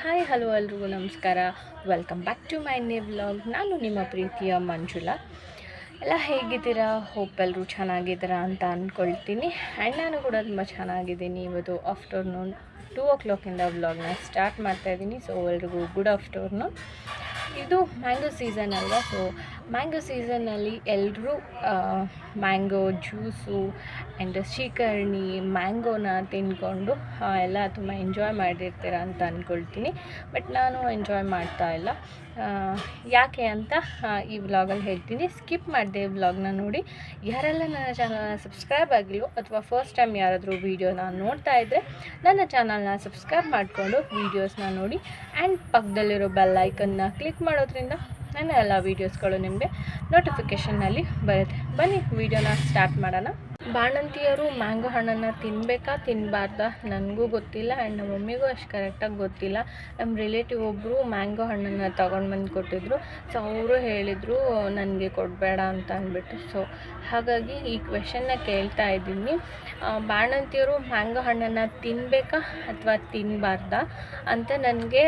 Hi, hello ಎಲ್ರಿಗೂ ನಮಸ್ಕಾರ. Welcome back to my ನೇ ವ್ಲಾಗ್ ನಾನು ನಿಮ್ಮ ಪ್ರೀತಿಯ ಮಂಜುಳಾ. ಎಲ್ಲ ಹೇಗಿದ್ದೀರಾ? ಹೋಪ್ ಎಲ್ಲರೂ ಚೆನ್ನಾಗಿದ್ದೀರಾ ಅಂತ ಅಂದ್ಕೊಳ್ತೀನಿ ಆ್ಯಂಡ್ ನಾನು ಕೂಡ ತುಂಬ ಚೆನ್ನಾಗಿದ್ದೀನಿ. ಇವತ್ತು ಆಫ್ಟರ್ನೂನ್ ಟೂ ಓ ಕ್ಲಾಕಿಂದ ವ್ಲಾಗ್ನ ಸ್ಟಾರ್ಟ್ ಮಾಡ್ತಾಯಿದ್ದೀನಿ ಸೊ ಎಲ್ರಿಗೂ ಗುಡ್ ಆಫ್ಟರ್ನೂನ್ ಇದು ಮ್ಯಾಂಗೋ ಸೀಸನ್ ಅಲ್ವಾ? ಸೊ ಮ್ಯಾಂಗೋ ಸೀಸನ್ನಲ್ಲಿ ಎಲ್ಲರೂ ಮ್ಯಾಂಗೋ ಜ್ಯೂಸು ಆ್ಯಂಡ್ ಶ್ರೀಕರ್ಣಿ ಮ್ಯಾಂಗೋನ ತಿಂದ್ಕೊಂಡು ಆ, ಎಲ್ಲ ತುಂಬ ಎಂಜಾಯ್ ಮಾಡಿರ್ತೀರ ಅಂತ ಅಂದ್ಕೊಳ್ತೀನಿ ಬಟ್ ನಾನು ಎಂಜಾಯ್ ಮಾಡ್ತಾ ಇಲ್ಲ. ಯಾಕೆ ಅಂತ ಈ ವ್ಲಾಗಲ್ಲಿ ಹೇಳ್ತೀನಿ. ಸ್ಕಿಪ್ ಮಾಡಿದೆ ಈ ವ್ಲಾಗ್ನ ನೋಡಿ. ಯಾರೆಲ್ಲ ನನ್ನ ಚಾನಲ್ನ ಸಬ್ಸ್ಕ್ರೈಬ್ ಆಗಿಲ್ವೋ ಅಥವಾ ಫಸ್ಟ್ ಟೈಮ್ ಯಾರಾದರೂ ವೀಡಿಯೋನ ನೋಡ್ತಾ ಇದ್ದರೆ ನನ್ನ ಚಾನಲ್ನ ಸಬ್ಸ್ಕ್ರೈಬ್ ಮಾಡಿಕೊಂಡು ವೀಡಿಯೋಸ್ನ ನೋಡಿ. ಆ್ಯಂಡ್ ಪಕ್ಕದಲ್ಲಿರೋ ಬೆಲ್ ಐಕನ್ನ ಕ್ಲಿಕ್ ಮಾಡೋದ್ರಿಂದ ನನ್ನ ಎಲ್ಲ ವೀಡಿಯೋಸ್ಗಳು ನಿಮಗೆ ನೋಟಿಫಿಕೇಷನ್ನಲ್ಲಿ ಬರುತ್ತೆ. ಬನ್ನಿ ವೀಡಿಯೋನ ಸ್ಟಾರ್ಟ್ ಮಾಡೋಣ. ಬಾಣಂತಿಯರು ಮ್ಯಾಂಗೋ ಹಣ್ಣನ್ನು ತಿನ್ನಬೇಕಾ ತಿನ್ನಬಾರ್ದಾ ನನಗೂ ಗೊತ್ತಿಲ್ಲ ಆ್ಯಂಡ್ ನಮ್ಮ ಮಮ್ಮಿಗೂ ಅಷ್ಟು ಕರೆಕ್ಟಾಗಿ ಗೊತ್ತಿಲ್ಲ. ನಮ್ಮ ರಿಲೇಟಿವ್ ಒಬ್ಬರು ಮ್ಯಾಂಗೋ ಹಣ್ಣನ್ನು ತಗೊಂಡು ಬಂದು ಕೊಟ್ಟಿದ್ರು. ಸೊ ಅವರು ಹೇಳಿದರು, ನನಗೆ ಕೊಡಬೇಡ ಅಂತ ಅಂದ್ಬಿಟ್ಟು. ಸೊ ಹಾಗಾಗಿ ಈ ಕ್ವೆಶನ್ನ ಕೇಳ್ತಾ ಇದ್ದೀನಿ. ಬಾಣಂತಿಯರು ಮ್ಯಾಂಗೋ ಹಣ್ಣನ್ನು ತಿನ್ನಬೇಕಾ ಅಥವಾ ತಿನ್ನಬಾರ್ದಾ ಅಂತ ನನಗೆ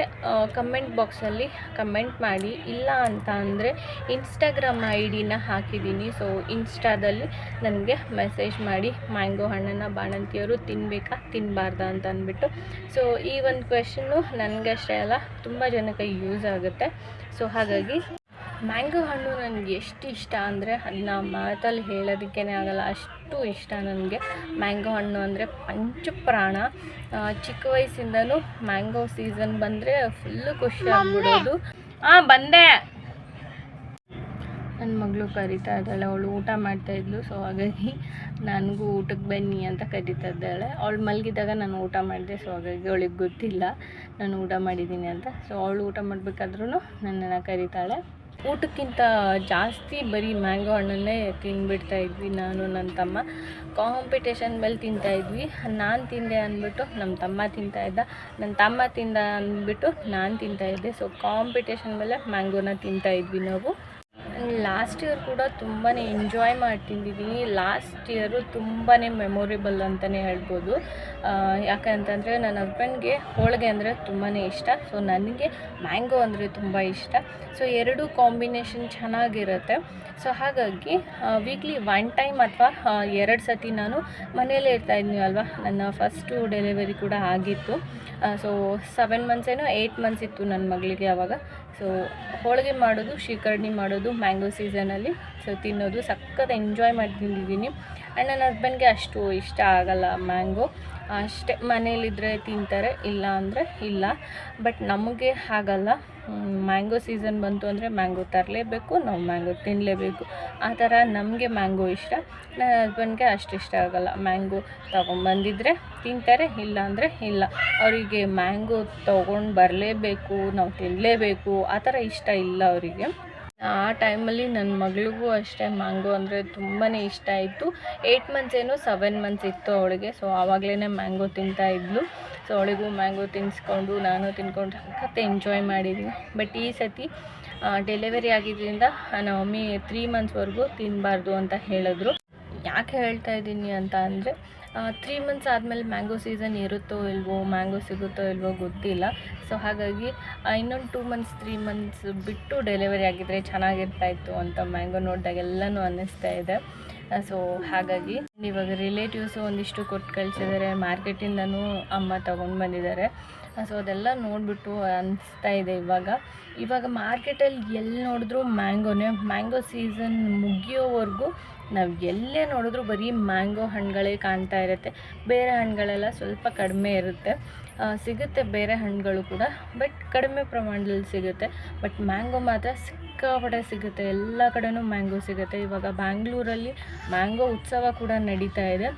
ಕಮೆಂಟ್ ಬಾಕ್ಸಲ್ಲಿ ಕಮೆಂಟ್ ಮಾಡಿ. ಇಲ್ಲ ಅಂತ ಅಂದರೆ ಇನ್ಸ್ಟಾಗ್ರಾಮ್ ಐ ಡಿನ ಹಾಕಿದ್ದೀನಿ. ಸೊ ಇನ್ಸ್ಟಾದಲ್ಲಿ ನನಗೆ ಮೆಸೇಜ್ ಮಾಡಿ ಮ್ಯಾಂಗೋ ಹಣ್ಣನ್ನು ಬಾಣಂತಿಯವರು ತಿನ್ನಬೇಕಾ ತಿನ್ನಬಾರ್ದಾ ಅಂತ ಅಂದ್ಬಿಟ್ಟು. ಸೊ ಈ ಒಂದು ಕ್ವೆಶನ್ನು ನನಗಷ್ಟೇ ಅಲ್ಲ ತುಂಬ ಜನಕ್ಕೆ ಯೂಸ್ ಆಗುತ್ತೆ. ಸೊ ಹಾಗಾಗಿ ಮ್ಯಾಂಗೋ ಹಣ್ಣು ನನಗೆ ಎಷ್ಟು ಇಷ್ಟ ಅಂದರೆ ಅದನ್ನ ಮಾತಲ್ಲಿ ಹೇಳೋದಕ್ಕೇ ಆಗಲ್ಲ ಅಷ್ಟು ಇಷ್ಟ ನನಗೆ. ಮ್ಯಾಂಗೋ ಹಣ್ಣು ಅಂದರೆ ಪಂಚಪ್ರಾಣ. ಚಿಕ್ಕ ವಯಸ್ಸಿಂದನೂ ಮ್ಯಾಂಗೋ ಸೀಸನ್ ಬಂದರೆ ಫುಲ್ಲು ಖುಷಿ ಆಗ್ಬಿಡೋದು. ಹಾಂ ಬಂದೆ. ನನ್ನ ಮಗಳು ಕರಿತಾ ಇದ್ದಾಳೆ, ಅವಳು ಊಟ ಮಾಡ್ತಾ ಇದ್ಲು ಸೊ ಹಾಗಾಗಿ ನನಗೂ ಊಟಕ್ಕೆ ಬನ್ನಿ ಅಂತ ಕರಿತಾ ಇದ್ದಾಳೆ. ಅವಳು ಮಲಗಿದಾಗ ನಾನು ಊಟ ಮಾಡಿದೆ ಸೊ ಹಾಗಾಗಿ ಅವಳಿಗೆ ಗೊತ್ತಿಲ್ಲ ನಾನು ಊಟ ಮಾಡಿದ್ದೀನಿ ಅಂತ. ಸೊ ಅವಳು ಊಟ ಮಾಡಬೇಕಾದ್ರೂ ನನ್ನನ್ನು ಕರಿತಾಳೆ. ಊಟಕ್ಕಿಂತ ಜಾಸ್ತಿ ಬರೀ ಮ್ಯಾಂಗೋ ಹಣ್ಣನ್ನೇ ತಿಂದುಬಿಡ್ತಾ ಇದ್ವಿ ನಾನು, ನನ್ನ ತಮ್ಮ. ಕಾಂಪಿಟೇಷನ್ ಮೇಲೆ ತಿಂತಾ ಇದ್ವಿ. ನಾನು ತಿಂದೆ ಅಂದ್ಬಿಟ್ಟು ನಮ್ಮ ತಮ್ಮ ತಿಂತಾ ಇದ್ದ. ನನ್ನ ತಮ್ಮ ತಿಂದ ಅಂದ್ಬಿಟ್ಟು ನಾನು ತಿಂತಾ ಇದ್ದೆ. ಸೊ ಕಾಂಪಿಟೇಷನ್ ಮೇಲೆ ಮ್ಯಾಂಗೋನ ತಿಂತಾ ಇದ್ವಿ ನಾವು. ಲಾಸ್ಟ್ ಇಯರ್ ಕೂಡ ತುಂಬಾ ಎಂಜಾಯ್ ಮಾಡ್ತಿದ್ದೀವಿ ಲಾಸ್ಟ್ ಇಯರು ತುಂಬಾ ಮೆಮೊರೇಬಲ್ ಅಂತಲೇ ಹೇಳ್ಬೋದು. ಯಾಕಂತಂದರೆ ನನ್ನ ಹಸ್ಬೆಂಡ್ಗೆ ಹೋಳಿಗೆ ಅಂದರೆ ತುಂಬಾ ಇಷ್ಟ. ಸೊ ನನಗೆ ಮ್ಯಾಂಗೋ ಅಂದರೆ ತುಂಬ ಇಷ್ಟ. ಸೊ ಎರಡೂ ಕಾಂಬಿನೇಷನ್ ಚೆನ್ನಾಗಿರುತ್ತೆ. ಸೊ ಹಾಗಾಗಿ ವೀಕ್ಲಿ ಒನ್ ಟೈಮ್ ಅಥವಾ ಎರಡು ಸತಿ ನಾನು ಮನೆಯಲ್ಲೇ ಇರ್ತಾ ಇದ್ದೀನಿ ಅಲ್ವಾ? ನನ್ನ ಫಸ್ಟು ಡೆಲಿವರಿ ಕೂಡ ಆಗಿತ್ತು. ಸೊ ಸೆವೆನ್ ಮಂತ್ಸ್ ಏನೋ ಏಯ್ಟ್ ಮಂತ್ಸ್ ಇತ್ತು ನನ್ನ ಮಗಳಿಗೆ ಆವಾಗ ಸೊ ಹೋಳಿಗೆ ಮಾಡೋದು, ಶ್ರೀಕರ್ಣಿ ಮಾಡೋದು ಮ್ಯಾಂಗೋ ಸೀಸನಲ್ಲಿ ಸೊ ತಿನ್ನೋದು, ಸಖತ್ ಎಂಜಾಯ್ ಮಾಡಿ ತಿಂದಿದ್ದೀನಿ ಆ್ಯಂಡ್ ನನ್ನ ಹಸ್ಬೆಂಡ್ಗೆ ಅಷ್ಟು ಇಷ್ಟ ಆಗಲ್ಲ ಮ್ಯಾಂಗೋ ಅಷ್ಟೇ ಮನೇಲಿದ್ದರೆ ತಿಂತಾರೆ, ಇಲ್ಲ ಅಂದರೆ ಇಲ್ಲ. ಬಟ್ ನಮಗೆ ಹಾಗಲ್ಲ. ಮ್ಯಾಂಗೋ ಸೀಸನ್ ಬಂತು ಅಂದರೆ ಮ್ಯಾಂಗೋ ತರಲೇಬೇಕು, ನಾವು ಮ್ಯಾಂಗೋ ತಿನ್ನಲೇಬೇಕು ಆ ಥರ ನಮಗೆ ಮ್ಯಾಂಗೋ ಇಷ್ಟ. ನನ್ನ ಹಸ್ಬೆಂಡ್ಗೆ ಅಷ್ಟು ಇಷ್ಟ ಆಗಲ್ಲ. ಮ್ಯಾಂಗೋ ತೊಗೊಂಬಂದಿದ್ರೆ ತಿಂತಾರೆ, ಇಲ್ಲ ಅಂದರೆ ಇಲ್ಲ. ಅವರಿಗೆ ಮ್ಯಾಂಗೋ ತೊಗೊಂಡು ಬರಲೇಬೇಕು, ನಾವು ತಿನ್ನಲೇಬೇಕು ಆ ಥರ ಇಷ್ಟ ಇಲ್ಲ ಅವರಿಗೆ. ಆ ಟೈಮಲ್ಲಿ ನನ್ನ ಮಗಳಿಗೂ ಅಷ್ಟೇ ಮ್ಯಾಂಗೋ ಅಂದರೆ ತುಂಬಾ ಇಷ್ಟ ಆಯಿತು. ಏಯ್ಟ್ ಮಂತ್ಸ್ ಏನು ಸೆವೆನ್ ಮಂತ್ಸ್ ಇತ್ತು ಅವಳಿಗೆ, ಸೊ ಆವಾಗಲೇ ಮ್ಯಾಂಗೋ ತಿಂತಾ ಇದ್ಲು. ಸೊ ಅವಳಿಗೂ ಮ್ಯಾಂಗೋ ತಿನ್ನಿಸ್ಕೊಂಡು ನಾನು ತಿನ್ಕೊಂಡು ಸಖತ್ ಎಂಜಾಯ್ ಮಾಡಿದ್ದೀನಿ ಬಟ್ ಈ ಸತಿ ಡೆಲಿವರಿ ಆಗಿದ್ದರಿಂದ ನಮ್ಮ ಮಮ್ಮಿ ತ್ರೀ ಮಂತ್ಸ್ವರೆಗೂ ತಿನ್ನಬಾರ್ದು ಅಂತ ಹೇಳಿದ್ರು. ಯಾಕೆ ಹೇಳ್ತಾ ಇದ್ದೀನಿ ಅಂತ ಅಂದರೆ ತ್ರೀ ಮಂತ್ಸ್ ಆದಮೇಲೆ ಮ್ಯಾಂಗೋ ಸೀಸನ್ ಇರುತ್ತೋ ಇಲ್ವೋ ಮ್ಯಾಂಗೋ ಸಿಗುತ್ತೋ ಇಲ್ವೋ ಗೊತ್ತಿಲ್ಲ. ಸೊ ಹಾಗಾಗಿ ಇನ್ನೊಂದು ಟೂ ಮಂತ್ಸ್ ತ್ರೀ ಮಂತ್ಸ್ ಬಿಟ್ಟು ಡೆಲಿವರಿ ಆಗಿದ್ದರೆ ಚೆನ್ನಾಗಿರ್ತಾಯಿತ್ತು ಅಂತ ಮ್ಯಾಂಗೋ ನೋಡಿದಾಗೆಲ್ಲನೂ ಅನ್ನಿಸ್ತಾ ಇದೆ. ಸೊ ಹಾಗಾಗಿ ಇವಾಗ ರಿಲೇಟಿವ್ಸು ಒಂದಿಷ್ಟು ಕೊಟ್ಟು ಕಳಿಸಿದ್ದಾರೆ ಮಾರ್ಕೆಟಿಂದನೂ ಅಮ್ಮ ತೊಗೊಂಡು ಬಂದಿದ್ದಾರೆ ಸೊ ಅದೆಲ್ಲ ನೋಡಿಬಿಟ್ಟು ಅನಿಸ್ತಾ ಇದೆ ಇವಾಗ. ಇವಾಗ ಮಾರ್ಕೆಟಲ್ಲಿ ಎಲ್ಲಿ ನೋಡಿದ್ರೂ ಮ್ಯಾಂಗೋನೇ, ಮ್ಯಾಂಗೋ ಸೀಸನ್ ಮುಗಿಯೋವರೆಗೂ ನಾವು ಎಲ್ಲೇ ನೋಡಿದ್ರೂ ಬರೀ ಮ್ಯಾಂಗೋ ಹಣ್ಣುಗಳೇ ಕಾಣ್ತಾ ಇರುತ್ತೆ. ಬೇರೆ ಹಣ್ಣುಗಳೆಲ್ಲ ಸ್ವಲ್ಪ ಕಡಿಮೆ ಇರುತ್ತೆ. ಸಿಗುತ್ತೆ ಬೇರೆ ಹಣ್ಣುಗಳು ಕೂಡ ಬಟ್ ಕಡಿಮೆ ಪ್ರಮಾಣದಲ್ಲಿ ಸಿಗುತ್ತೆ. ಬಟ್ ಮ್ಯಾಂಗೋ ಮಾತ್ರ ಸಿಕ್ಕಾಪಟ್ಟೆ ಸಿಗುತ್ತೆ. ಎಲ್ಲ ಕಡೆನೂ ಮ್ಯಾಂಗೋ ಸಿಗುತ್ತೆ. ಇವಾಗ ಬ್ಯಾಂಗ್ಳೂರಲ್ಲಿ ಮ್ಯಾಂಗೋ ಉತ್ಸವ ಕೂಡ ನಡೀತಾ ಇದೆ.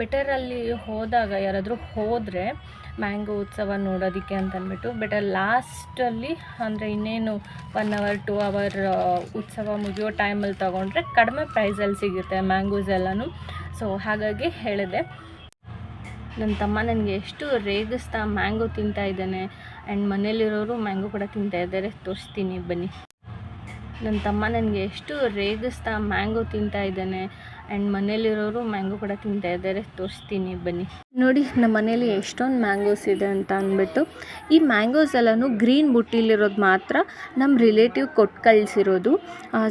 ಬೆಟರಲ್ಲಿ ಹೋದಾಗ ಯಾರಾದರೂ ಹೋದರೆ ಮ್ಯಾಂಗೋ ಉತ್ಸವ ನೋಡೋದಕ್ಕೆ ಅಂತ ಅಂದ್ಬಿಟ್ಟು ಬೆಟರ್ ಲಾಸ್ಟಲ್ಲಿ ಅಂದರೆ ಇನ್ನೇನು ಒನ್ ಅವರ್ ಟೂ ಅವರ್ ಉತ್ಸವ ಮುಗಿಯೋ ಟೈಮಲ್ಲಿ ತೊಗೊಂಡ್ರೆ ಕಡಿಮೆ ಪ್ರೈಸಲ್ಲಿ ಸಿಗುತ್ತೆ ಮ್ಯಾಂಗೋಸ್ ಎಲ್ಲನೂ. ಸೊ ಹಾಗಾಗಿ ಹೇಳಿದೆ. ನನ್ನ ತಮ್ಮ ನನಗೆ ಎಷ್ಟು ರೇಗಿಸ್ತಾ ಮ್ಯಾಂಗೋ ತಿಂತಾ ಇದ್ದಾನೆ ಆ್ಯಂಡ್ ಮನೇಲಿರೋರು ಮ್ಯಾಂಗೋ ಕೂಡ ತಿಂತಾ ಇದ್ದಾರೆ. ತೋರಿಸ್ತೀನಿ ಬನ್ನಿ. ನನ್ನ ತಮ್ಮ ನನಗೆ ಎಷ್ಟು ರೇಗಿಸ್ತಾ ಮ್ಯಾಂಗೋ ತಿಂತಾ ಇದ್ದಾನೆ ಆ್ಯಂಡ್ ಮನೇಲಿರೋರು ಮ್ಯಾಂಗೋ ಕೂಡ ತಿಂತಾ ಇದ್ದಾರೆ. ತೋರಿಸ್ತೀನಿ ಬನ್ನಿ. ನೋಡಿ, ನಮ್ಮ ಮನೇಲಿ ಎಷ್ಟೊಂದು ಮ್ಯಾಂಗೋಸ್ ಇದೆ ಅಂತ ಅಂದ್ಬಿಟ್ಟು, ಈ ಮ್ಯಾಂಗೋಸ್ ಎಲ್ಲನೂ ಗ್ರೀನ್ ಬುಟ್ಟಿಲಿರೋದು ಮಾತ್ರ ನಮ್ಮ ರಿಲೇಟಿವ್ ಕೊಟ್ಟು ಕಳಿಸಿರೋದು.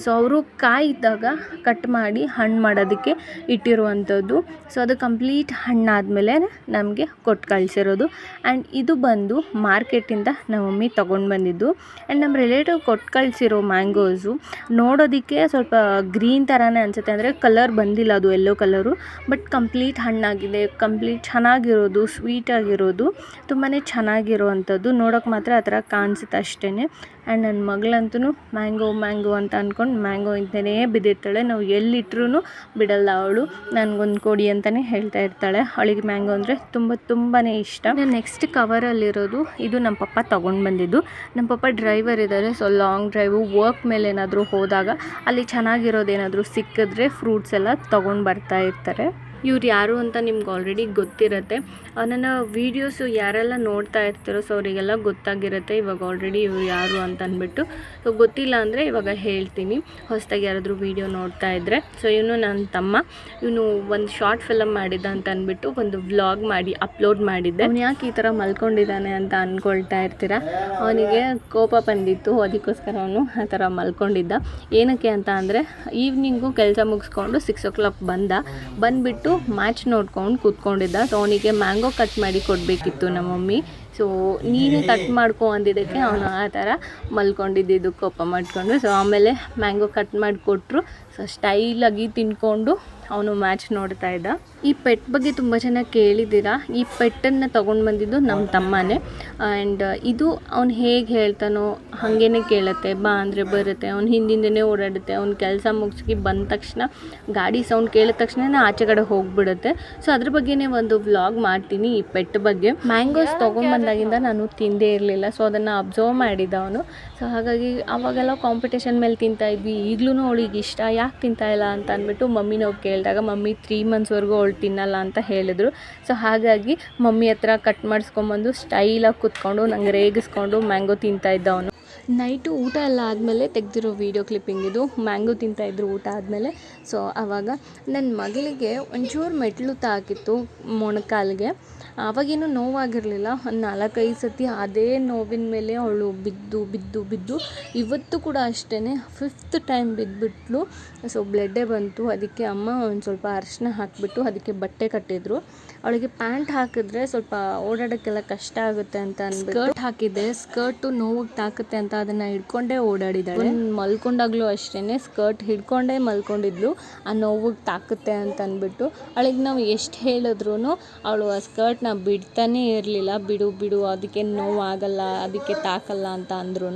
ಸೊ ಅವರು ಕಾಯಿದ್ದಾಗ ಕಟ್ ಮಾಡಿ ಹಣ್ಣು ಮಾಡೋದಕ್ಕೆ ಇಟ್ಟಿರುವಂಥದ್ದು. ಸೊ ಅದು ಕಂಪ್ಲೀಟ್ ಹಣ್ಣಾದಮೇಲೆ ನಮಗೆ ಕೊಟ್ಟು ಕಳಿಸಿರೋದು. ಆ್ಯಂಡ್ ಇದು ಬಂದು ಮಾರ್ಕೆಟಿಂದ ನಮ್ಮ ಮಮ್ಮಿ ತೊಗೊಂಡು ಬಂದಿದ್ದು. ಆ್ಯಂಡ್ ನಮ್ಮ ರಿಲೇಟಿವ್ ಕೊಟ್ಟು ಕಳಿಸಿರೋ ಮ್ಯಾಂಗೋಸು ನೋಡೋದಕ್ಕೆ ಸ್ವಲ್ಪ ಗ್ರೀನ್ ಥರನೇ ಅನಿಸುತ್ತೆ. ಅಂದರೆ ಕಲರ್ ಬಂದಿಲ್ಲ ಅದು ಎಲ್ಲೋ ಕಲರು. ಬಟ್ ಕಂಪ್ಲೀಟ್ ಹಣ್ಣಾಗಿದೆ, ಕಂಪ್ಲೀಟ್ ಚೆನ್ನಾಗಿರೋದು ಸ್ವೀಟಾಗಿರೋದು ತುಂಬಾ ಚೆನ್ನಾಗಿರುವಂಥದ್ದು ನೋಡೋಕೆ ಮಾತ್ರ ಆ ಥರ ಕಾಣಿಸುತ್ತೆ ಅಷ್ಟೇ ಆ್ಯಂಡ್ ನನ್ನ ಮಗಳಂತೂ ಮ್ಯಾಂಗೋ ಮ್ಯಾಂಗೋ ಅಂತ ಅಂದ್ಕೊಂಡು ಮ್ಯಾಂಗೋ ಅಂತಲೇ ಬಿದ್ದಿರ್ತಾಳೆ. ನಾವು ಎಲ್ಲಿಟ್ರೂ ಬಿಡಲ್ಲ ಅವಳು. ನನಗೊಂದು ಕೊಡಿ ಅಂತಲೇ ಹೇಳ್ತಾ ಇರ್ತಾಳೆ. ಅವಳಿಗೆ ಮ್ಯಾಂಗೋ ಅಂದರೆ ತುಂಬ ತುಂಬಾ ಇಷ್ಟ. ನೆಕ್ಸ್ಟ್ ಕವರಲ್ಲಿರೋದು ಇದು ನಮ್ಮ ಪಪ್ಪ ತೊಗೊಂಡು ಬಂದಿದ್ದು. ನಮ್ಮ ಪಪ್ಪ ಡ್ರೈವರ್ ಇದ್ದಾರೆ ಸೊ ಲಾಂಗ್ ಡ್ರೈವು ವರ್ಕ್ ಮೇಲೆ ಏನಾದರೂ ಹೋದಾಗ ಅಲ್ಲಿ ಚೆನ್ನಾಗಿರೋದೇನಾದರೂ ಸಿಕ್ಕಿದ್ರೆ ಫ್ರೂಟ್ಸ್ ಎಲ್ಲ ತೊಗೊಂಡು ಬರ್ತಾ ಇರ್ತಾರೆ. ಇವ್ರು ಯಾರು ಅಂತ ನಿಮ್ಗೆ ಆಲ್ರೆಡಿ ಗೊತ್ತಿರುತ್ತೆ. ನನ್ನ ವೀಡಿಯೋಸು ಯಾರೆಲ್ಲ ನೋಡ್ತಾ ಇರ್ತಾರೋ ಸೊ ಅವರಿಗೆಲ್ಲ ಗೊತ್ತಾಗಿರುತ್ತೆ ಇವಾಗ ಆಲ್ರೆಡಿ ಇವ್ರು ಯಾರು ಅಂತ ಅಂದ್ಬಿಟ್ಟು. ಸೊ ಗೊತ್ತಿಲ್ಲ ಅಂದರೆ ಇವಾಗ ಹೇಳ್ತೀನಿ. ಹೊಸದಾಗಿ ಯಾರಾದರೂ ವೀಡಿಯೋ ನೋಡ್ತಾ ಇದ್ದರೆ ಸೊ ಇವನು ನನ್ನ ತಮ್ಮ. ಇವನು ಒಂದು ಶಾರ್ಟ್ ಫಿಲಮ್ ಮಾಡಿದ್ದ ಅಂತ ಅಂದ್ಬಿಟ್ಟು ಒಂದು ವ್ಲಾಗ್ ಮಾಡಿ ಅಪ್ಲೋಡ್ ಮಾಡಿದ್ದೆ. ಅವ್ನು ಯಾಕೆ ಈ ಥರ ಮಲ್ಕೊಂಡಿದ್ದಾನೆ ಅಂತ ಅಂದ್ಕೊಳ್ತಾ ಇರ್ತೀರ? ಅವನಿಗೆ ಕೋಪ ಬಂದಿತ್ತು, ಅದಕ್ಕೋಸ್ಕರ ಅವನು ಆ ಥರ ಮಲ್ಕೊಂಡಿದ್ದ. ಏನಕ್ಕೆ ಅಂತ ಅಂದರೆ ಈವ್ನಿಂಗು ಕೆಲಸ ಮುಗಿಸ್ಕೊಂಡು ಸಿಕ್ಸ್ ಓ ಕ್ಲಾಕ್ ಬಂದ. ಬಂದುಬಿಟ್ಟು ಮ್ಯಾಚ್ ನೋಡ್ಕೊಂಡು ಕೂತ್ಕೊಂಡಿದ್ದ. ಸೊ ಅವನಿಗೆ ಮ್ಯಾಂಗೋ ಕಟ್ ಮಾಡಿ ಕೊಡಬೇಕಿತ್ತು ನಮ್ಮ ಮಮ್ಮಿ. ಸೊ ನೀನೇ ಕಟ್ ಮಾಡ್ಕೊ ಅಂದಿದ್ದಕ್ಕೆ ಅವನು ಆ ಥರ ಮಲ್ಕೊಂಡಿದ್ದು. ಕೋಪ ಮಾಡಿಕೊಂಡು ಸೊ ಆಮೇಲೆ ಮ್ಯಾಂಗೋ ಕಟ್ ಮಾಡಿ ಕೊಟ್ಟರು ಸೊ ಸ್ಟೈಲಾಗಿ ತಿನ್ಕೊಂಡು ಅವನು ಮ್ಯಾಚ್ ನೋಡ್ತಾ ಇದ್ದ. ಈ ಪೆಟ್ ಬಗ್ಗೆ ತುಂಬ ಚೆನ್ನಾಗಿ ಕೇಳಿದ್ದೀರಾ? ಈ ಪೆಟ್ಟನ್ನು ತೊಗೊಂಡು ಬಂದಿದ್ದು ನಮ್ಮ ತಮ್ಮನೇ. ಆ್ಯಂಡ್ ಇದು ಅವ್ನು ಹೇಗೆ ಹೇಳ್ತಾನೋ ಹಾಗೇನೆ ಕೇಳುತ್ತೆ. ಬಾ ಅಂದರೆ ಬರುತ್ತೆ. ಅವ್ನು ಹಿಂದಿಂದನೇ ಓಡಾಡುತ್ತೆ. ಅವ್ನು ಕೆಲಸ ಮುಗಿಸಿ ಬಂದ ತಕ್ಷಣ ಗಾಡಿ ಸೌಂಡ್ ಕೇಳಿದ ತಕ್ಷಣ ಆಚೆ ಕಡೆ ಹೋಗಿಬಿಡುತ್ತೆ. ಸೊ ಅದ್ರ ಬಗ್ಗೆನೇ ಒಂದು ವ್ಲಾಗ್ ಮಾಡ್ತೀನಿ ಈ ಪೆಟ್ ಬಗ್ಗೆ. ಮ್ಯಾಂಗೋಸ್ ತೊಗೊಂಬಂದಾಗಿಂದ ನಾನು ತಿಂದೇ ಇರಲಿಲ್ಲ. ಸೊ ಅದನ್ನು ಅಬ್ಸರ್ವ್ ಮಾಡಿದ್ದ ಅವನು. ಸೊ ಹಾಗಾಗಿ ಅವಾಗೆಲ್ಲ ಕಾಂಪಿಟೇಷನ್ ಮೇಲೆ ತಿಂತಾ ಇದ್ವಿ. ಈಗಲೂ ಅವಳಿಗೆ ಇಷ್ಟ. ಯಾಕೆ ತಿಂತಾಯಿಲ್ಲ ಅಂತ ಅಂದ್ಬಿಟ್ಟು ಮಮ್ಮಿನ ಹೋಗಿ ಕೇಳಿದಾಗ, ಮಮ್ಮಿ ತ್ರೀ ಮಂತ್ಸ್ವರೆಗೂ ಅವಳು ತಿನ್ನಲ್ಲ ಅಂತ ಹೇಳಿದ್ರು. ಸೊ ಹಾಗಾಗಿ ಮಮ್ಮಿ ಹತ್ರ ಕಟ್ ಮಾಡಿಸ್ಕೊಂಬಂದು ಸ್ಟೈಲಾಗಿ ಕುತ್ಕೊಂಡು ನಂಗೆ ರೇಗಿಸ್ಕೊಂಡು ಮ್ಯಾಂಗೋ ತಿಂತಾ ಇದ್ದ ಅವನು. ನೈಟು ಊಟ ಎಲ್ಲ ಆದಮೇಲೆ ತೆಗೆದಿರೋ ವೀಡಿಯೋ ಕ್ಲಿಪ್ಪಿಂಗ್ ಇದು. ಮ್ಯಾಂಗೋ ತಿಂತಾಯಿದ್ರು ಊಟ ಆದಮೇಲೆ. ಸೊ ಆವಾಗ ನನ್ನ ಮಗಳಿಗೆ ಒಂಚೂರು ಮೆಟ್ಲು ತಾಕಿತ್ತು ಮೊಣಕಾಲಿಗೆ. ಆವಾಗೇನು ನೋವಾಗಿರಲಿಲ್ಲ. ಒಂದು ನಾಲ್ಕೈದು ಸತಿ ಅದೇ ನೋವಿನ ಮೇಲೆ ಅವಳು ಬಿದ್ದು ಬಿದ್ದು ಬಿದ್ದು ಇವತ್ತು ಕೂಡ ಅಷ್ಟೇ ಫಿಫ್ತ್ ಟೈಮ್ ಬಿದ್ದುಬಿಟ್ಲು ಸೊ ಬ್ಲಡ್ಡೇ ಬಂತು. ಅದಕ್ಕೆ ಅಮ್ಮ ಒಂದು ಸ್ವಲ್ಪ ಅರಿಶಿನ ಹಾಕಿಬಿಟ್ಟು ಅದಕ್ಕೆ ಬಟ್ಟೆ ಕಟ್ಟಿದ್ರು. ಅವಳಿಗೆ ಪ್ಯಾಂಟ್ ಹಾಕಿದ್ರೆ ಸ್ವಲ್ಪ ಓಡಾಡೋಕ್ಕೆಲ್ಲ ಕಷ್ಟ ಆಗುತ್ತೆ ಅಂತ ಅಂದ್ಬಿಟ್ಟು ಸ್ಕರ್ಟ್ ಹಾಕಿದ್ದೆ. ಸ್ಕರ್ಟು ನೋವಿಗೆ ತಾಕುತ್ತೆ ಅಂತ ಅದನ್ನು ಹಿಡ್ಕೊಂಡೇ ಓಡಾಡಿದ್ದಾಳೆ. ಮಲ್ಕೊಂಡಾಗ್ಲೂ ಅಷ್ಟೇ ಸ್ಕರ್ಟ್ ಹಿಡ್ಕೊಂಡೇ ಮಲ್ಕೊಂಡಿದ್ಲು. ಆ ನೋವಿಗೆ ತಾಕುತ್ತೆ ಅಂತ ಅಂದ್ಬಿಟ್ಟು. ಅವಳಿಗೆ ನಾವು ಎಷ್ಟು ಹೇಳಿದ್ರು ಅವಳು ಆ ಸ್ಕರ್ಟ್ನ ಬಿಡ್ತಾನೇ ಇರಲಿಲ್ಲ. ಬಿಡು ಬಿಡು, ಅದಕ್ಕೆ ನೋವಾಗಲ್ಲ ಅದಕ್ಕೆ ತಾಕಲ್ಲ ಅಂತ ಅಂದ್ರೂ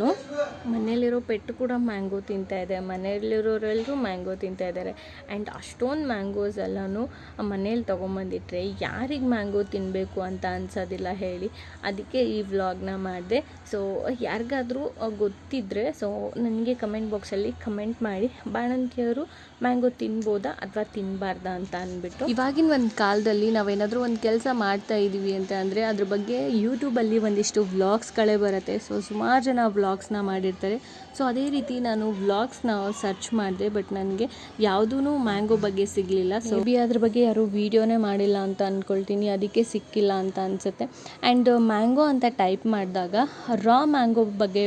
ಮನೇಲಿರೋ ಪೆಟ್ಟು ಕೂಡ ಮ್ಯಾಂಗೋ ತಿಂತಾ ಇದೆ ಮನೆಯಲ್ಲಿರೋರೆಲ್ಲರೂ ಮ್ಯಾಂಗೋ ತಿಂತಾ ಇದ್ದಾರೆ. ಆ್ಯಂಡ್ ಅಷ್ಟೊಂದು ಮ್ಯಾಂಗೋಸ್ ಎಲ್ಲನೂ ಮನೇಲಿ ತೊಗೊಂಬಂದಿಟ್ರೆ ಯಾರಿಗೆ ಮ್ಯಾಂಗೋ ತಿನ್ನಬೇಕು ಅಂತ ಅನ್ಸೋದಿಲ್ಲ ಹೇಳಿ. ಅದಕ್ಕೆ ಈ ವ್ಲಾಗ್ನ ಮಾಡಿದೆ. ಸೊ ಯಾರಿಗಾದರೂ ಗೊತ್ತಿದ್ದರೆ ಸೊ ನನಗೆ ಕಮೆಂಟ್ ಬಾಕ್ಸಲ್ಲಿ ಕಮೆಂಟ್ ಮಾಡಿ. ಬಾಣಂತಿಯವರು ಮ್ಯಾಂಗೋ ತಿನ್ಬೋದಾ ಅಥವಾ ತಿನ್ನಬಾರ್ದಾ ಅಂತ ಅಂದ್ಬಿಟ್ಟು. ಇವಾಗಿನ ಒಂದು ಕಾಲದಲ್ಲಿ ನಾವೇನಾದರೂ ಒಂದು ಕೆಲಸ ಮಾಡ್ತಾ ಇದ್ದೀವಿ ಅಂತ ಅಂದರೆ ಅದ್ರ ಬಗ್ಗೆ ಯೂಟ್ಯೂಬಲ್ಲಿ ಒಂದಿಷ್ಟು ವ್ಲಾಗ್ಸ್ಗಳೇ ಬರುತ್ತೆ. ಸೊ ಸುಮಾರು ಜನ ವ್ಲಾಗ್ಸ್ನ ಮಾಡಿರ್ತಾರೆ. ಸೊ ಅದೇ ರೀತಿ ನಾನು ವ್ಲಾಗ್ಸ್ನ ಸರ್ಚ್ ಮಾಡಿದೆ ಬಟ್ ನನಗೆ ಯಾವುದೂ ಮ್ಯಾಂಗೋ ಬಗ್ಗೆ ಸಿಗಲಿಲ್ಲ. ಸೊ ಬಿ ಅದ್ರ ಬಗ್ಗೆ ಯಾರೂ ವೀಡಿಯೋನೇ ಮಾಡಿಲ್ಲ ಅಂತ ಅಂದ್ಕೊಳ್ತೀನಿ ಅದಕ್ಕೆ ಸಿಕ್ಕಿಲ್ಲ ಅಂತ ಅನಿಸುತ್ತೆ. ಆ್ಯಂಡ್ ಮ್ಯಾಂಗೋ ಅಂತ ಟೈಪ್ ಮಾಡಿದಾಗ ರಾ ಮ್ಯಾಂಗೋ ಬಗ್ಗೆ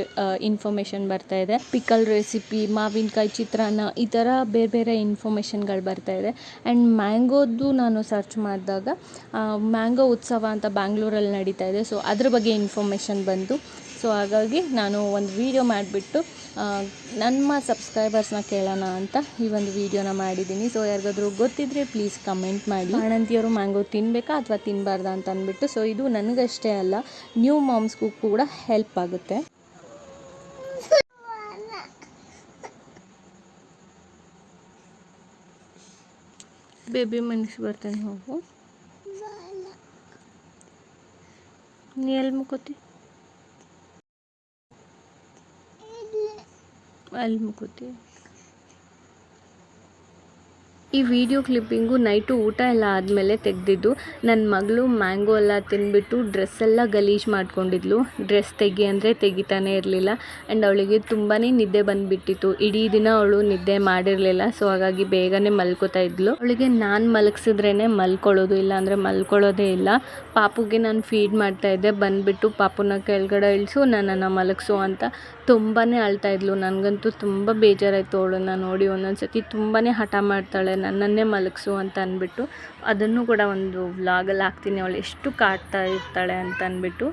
ಇನ್ಫಾರ್ಮೇಷನ್ ಬರ್ತಾ ಇದೆ. ಪಿಕಲ್ ರೆಸಿಪಿ ಮಾವಿನಕಾಯಿ ಚಿತ್ರಾನ್ನ, ಈ ಥರ ಬೇರೆ ಬೇರೆ ಇನ್ಫಾರ್ಮೇಷನ್ಗಳು ಬರ್ತಾ ಇದೆ. ಆ್ಯಂಡ್ ಮ್ಯಾಂಗೋದು ನಾನು ಸರ್ಚ್ ಮಾಡಿದಾಗ ಮ್ಯಾಂಗೋ ಉತ್ಸವ ಅಂತ ಬ್ಯಾಂಗ್ಳೂರಲ್ಲಿ ನಡೀತಾ ಇದೆ. ಸೊ ಅದ್ರ ಬಗ್ಗೆ ಇನ್ಫಾರ್ಮೇಷನ್ ಬಂತು. ಸೊ ಹಾಗಾಗಿ ನಾನು ಒಂದು ವೀಡಿಯೋ ಮಾಡಿಬಿಟ್ಟು ನಮ್ಮ ಸಬ್ಸ್ಕ್ರೈಬರ್ಸ್ನ ಕೇಳೋಣ ಅಂತ ಈ ಒಂದು ವೀಡಿಯೋನ ಮಾಡಿದ್ದೀನಿ. ಸೊ ಯಾರಿಗಾದ್ರೂ ಗೊತ್ತಿದ್ದರೆ ಪ್ಲೀಸ್ ಕಮೆಂಟ್ ಮಾಡಿ. ಅಣ್ಣಂತಿಯವರು ಮ್ಯಾಂಗೋ ತಿನ್ನಬೇಕಾ ಅಥವಾ ತಿನ್ನಬಾರ್ದಾ ಅಂತ ಅಂದ್ಬಿಟ್ಟು. ಸೊ ಇದು ನನಗಷ್ಟೇ ಅಲ್ಲ ನ್ಯೂ ಮಾಮ್ಸ್ಗೂ ಕೂಡ ಹೆಲ್ಪ್ ಆಗುತ್ತೆ. ಬೇಬಿ ಮನುಷ್ಯ ಬರ್ತಾನೆ ಹೋಗು. ನೀ ಎಲ್ಲಿ ಮುಕ್ಕೋತಿ ಅಲ್ಲಿ ಮುಕ್ಕೋತಿ ಈ ವಿಡಿಯೋ ಕ್ಲಿಪ್ಪಿಂಗು ನೈಟು ಊಟ ಎಲ್ಲ ಆದಮೇಲೆ ತೆಗೆದಿದ್ದು. ನನ್ನ ಮಗಳು ಮ್ಯಾಂಗೋ ಎಲ್ಲ ಡ್ರೆಸ್ ಎಲ್ಲ ಗಲೀಜು ಮಾಡ್ಕೊಂಡಿದ್ಲು. ಡ್ರೆಸ್ ತೆಗಿ ಅಂದರೆ ತೆಗಿತಾನೆ ಇರಲಿಲ್ಲ. ಆ್ಯಂಡ್ ಅವಳಿಗೆ ತುಂಬಾ ನಿದ್ದೆ ಬಂದುಬಿಟ್ಟಿತ್ತು. ಇಡೀ ದಿನ ಅವಳು ನಿದ್ದೆ ಮಾಡಿರಲಿಲ್ಲ. ಸೊ ಹಾಗಾಗಿ ಬೇಗನೆ ಮಲ್ಕೋತಾ ಇದ್ಲು. ಅವಳಿಗೆ ನಾನು ಮಲಗಿಸಿದ್ರೇ ಮಲ್ಕೊಳ್ಳೋದು, ಇಲ್ಲ ಅಂದರೆ ಮಲ್ಕೊಳ್ಳೋದೇ ಇಲ್ಲ. ಪಾಪುಗೆ ನಾನು ಫೀಡ್ ಮಾಡ್ತಾ ಇದ್ದೆ. ಬಂದುಬಿಟ್ಟು ಪಾಪುನ ಕೆಳಗಡೆ ಇಳಿಸು, ನನ್ನನ್ನು ಮಲಗಿಸು ಅಂತ ತುಂಬಾ ಅಳ್ತಾ ಇದ್ಲು. ನನಗಂತೂ ತುಂಬ ಬೇಜಾರಾಯಿತು ಅವಳನ್ನು ನೋಡಿ. ಒಂದೊಂದು ಸತಿ ತುಂಬಾ ಹಠ ಮಾಡ್ತಾಳೆ, ನನ್ನನ್ನೇ ಮಲಗಿಸು ಅಂತ ಅಂದ್ಬಿಟ್ಟು. ಅದನ್ನು ಕೂಡ ಒಂದು ವ್ಲಾಗಲ್ಲಿ ಹಾಕ್ತೀನಿ. ಅವಳು ಎಷ್ಟು ಕಾಡ್ತಾ ಇರ್ತಾಳೆ ಅಂತ ಅಂದ್ಬಿಟ್ಟು.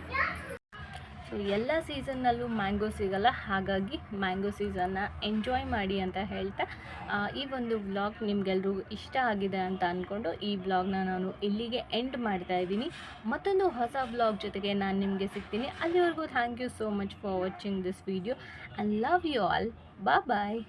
ಸೊ ಎಲ್ಲ ಸೀಸನ್ನಲ್ಲೂ ಮ್ಯಾಂಗೋ ಸಿಗಲ್ಲ. ಹಾಗಾಗಿ ಮ್ಯಾಂಗೋ ಸೀಸನ್ನ ಎಂಜಾಯ್ ಮಾಡಿ ಅಂತ ಹೇಳ್ತಾ ಈ ಒಂದು ವ್ಲಾಗ್ ನಿಮ್ಗೆಲ್ರಿಗೂ ಇಷ್ಟ ಆಗಿದೆ ಅಂತ ಅಂದ್ಕೊಂಡು ಈ ವ್ಲಾಗ್ನ ನಾನು ಇಲ್ಲಿಗೆ ಎಂಡ್ ಮಾಡ್ತಾ ಇದ್ದೀನಿ. ಮತ್ತೊಂದು ಹೊಸ ವ್ಲಾಗ್ ಜೊತೆಗೆ ನಾನು ನಿಮಗೆ ಸಿಗ್ತೀನಿ. ಅಲ್ಲಿವರೆಗೂ thank you so much for watching this video and love you all ಬಾ ಬಾಯ್